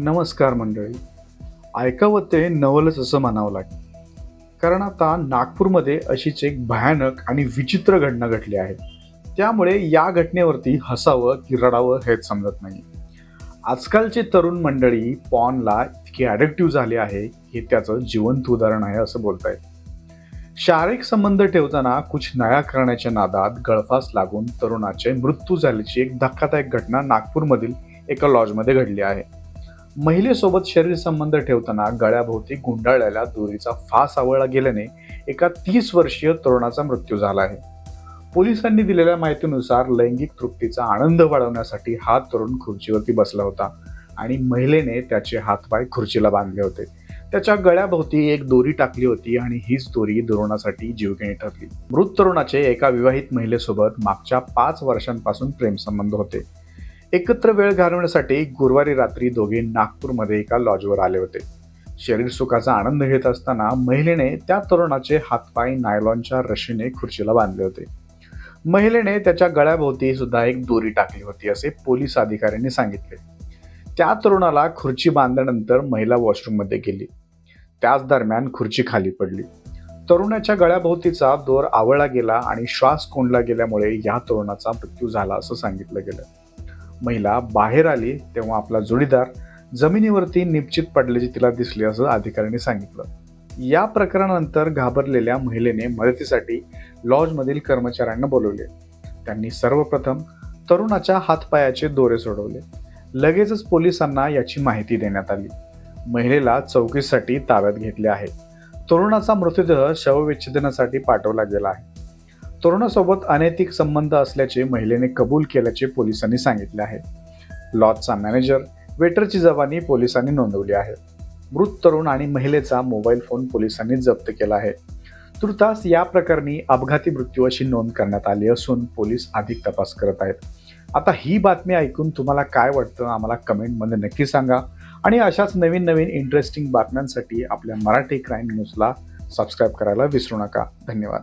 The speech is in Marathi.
नमस्कार मंडळी. ऐकावं ते नवलच असं म्हणावं लागेल. कारण आता नागपूरमध्ये अशीच एक भयानक आणि विचित्र घटना घडली आहे. त्यामुळे या घटनेवरती हसावं की रडावं हेच समजत नाही आजकालचे तरुण मंडळी पॉनला इतकी ॲडिक्टिव्ह झाले आहे हे त्याचं जिवंत उदाहरण आहे असं बोलतायत. शारीरिक संबंध ठेवताना कुछ नया करण्याच्या नादात गळफास लागून तरुणाचे मृत्यू झाल्याची एक धक्कादायक घटना नागपूरमधील एका लॉजमध्ये घडली आहे. महिलेसोबत शरीर संबंध ठेवताना गळ्याभोवती गुंडाळलेल्या दोरीचा फास आवळला गेल्याने एका तीस वर्षीय तरुणाचा मृत्यू झाला आहे. पोलिसांनी दिलेल्या माहितीनुसार लैंगिक तृप्तीचा आनंद वाढवण्यासाठी हा तरुण खुर्चीवरती बसला होता आणि महिलेने त्याचे हातपाय खुर्चीला बांधले होते. त्याच्या गळ्याभोवती एक दोरी टाकली होती आणि हीच दोरी दुरवण्यासाठी जीवघेणी ठरली. मृत तरुणाचे एका विवाहित महिलेसोबत मागच्या पाच वर्षांपासून प्रेमसंबंध होते. एकत्र वेळ घालवण्यासाठी गुरुवारी रात्री दोघे नागपूरमध्ये एका लॉजवर आले होते. शरीर सुखाचा आनंद घेत असताना महिलेने त्या तरुणाचे हातपाय नायलॉनच्या रशीने खुर्चीला बांधले होते. महिलेने त्याच्या गळ्याभोवती सुद्धा एक दोरी टाकली होती असे पोलीस अधिकाऱ्यांनी सांगितले. त्या तरुणाला खुर्ची बांधल्यानंतर महिला वॉशरूममध्ये गेली. त्याच दरम्यान खुर्ची खाली पडली. तरुणाच्या गळ्याभोवतीचा दोर आवळला गेला आणि श्वास कोंडला गेल्यामुळे या तरुणाचा मृत्यू झाला असं सांगितलं गेलं. महिला बाहेर आली तेव्हा आपला जोडीदार जमिनीवरती निश्चित पडल्याचे तिला दिसले असं अधिकाऱ्यांनी सांगितलं. या प्रकरणानंतर घाबरलेल्या महिलेने मदतीसाठी लॉजमधील कर्मचाऱ्यांना बोलवले. त्यांनी सर्वप्रथम तरुणाच्या हातपायाचे दोरे सोडवले. लगेचच पोलिसांना याची माहिती देण्यात आली. महिलेला चौकीसाठी ताब्यात घेतले आहे. तरुणाचा मृतदेह शवविच्छेदनासाठी पाठवला गेला आहे. तरुणासोबत अनैतिक संबंध असल्याचे महिलेने कबूल केल्याचे पोलिसांनी सांगितले आहे. लॉजचा मॅनेजर वेटरची जबानी पोलिसांनी नोंदवली आहे. मृत तरुण आणि महिलेचा मोबाईल फोन पोलिसांनी जप्त केला आहे. तुर्तास या प्रकरणी अपघाती मृत्यू अशी नोंद करण्यात आली असून पोलीस अधिक तपास करत आहेत. आता ही बातमी ऐकून तुम्हाला काय वाटतं आम्हाला कमेंटमध्ये नक्की सांगा. आणि अशाच नवीन नवीन इंटरेस्टिंग बातम्यांसाठी आपल्या मराठी क्राईम न्यूजला सबस्क्राईब करायला विसरू नका. धन्यवाद.